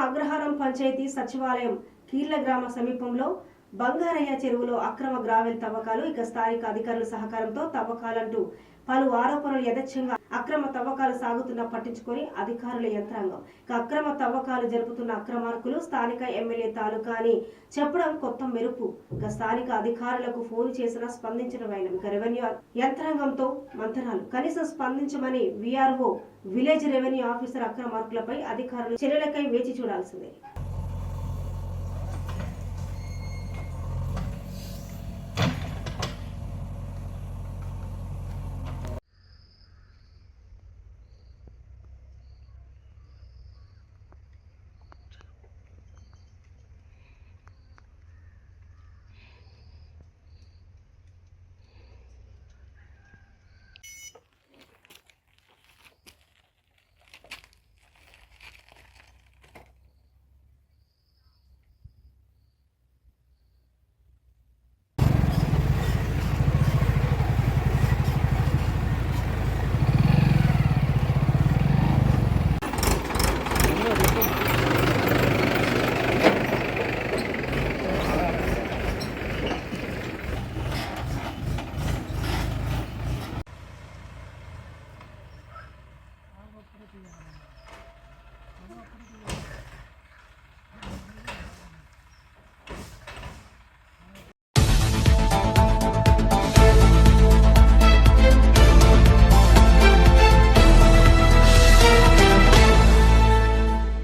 అగ్రహారం పంచాయతీ సచివాలయం కీర్ల గ్రామ సమీపంలో బంగారయ్య చెరువులో అక్రమ గ్రావెల్ తవ్వకాలు ఇక స్థానిక అధికారుల సహకారంతో తవ్వకాలంటూ పలు ఆరోపణలు యథేచ్ఛంగా అక్రమ తవ్వకాలు సాగుతున్న పట్టించుకొని అధికారుల యంత్రాంగం. ఇక అక్రమ తవ్వకాలు జరుపుతున్న అక్రమార్కులు స్థానిక ఎమ్మెల్యే తాలూకా అని చెప్పడం కొత్త మెరుపు. ఇక స్థానిక అధికారులకు ఫోన్ చేసినా స్పందించిన అయిన ఇక రెవెన్యూ యంత్రాంగంతో మంతరాలు కనీసం స్పందించమని విఆర్ఓ విలేజ్ రెవెన్యూ ఆఫీసర్ అక్రమార్కులపై అధికారులు చర్యలకై వేచి చూడాల్సిందే. 就这样了，然后他就。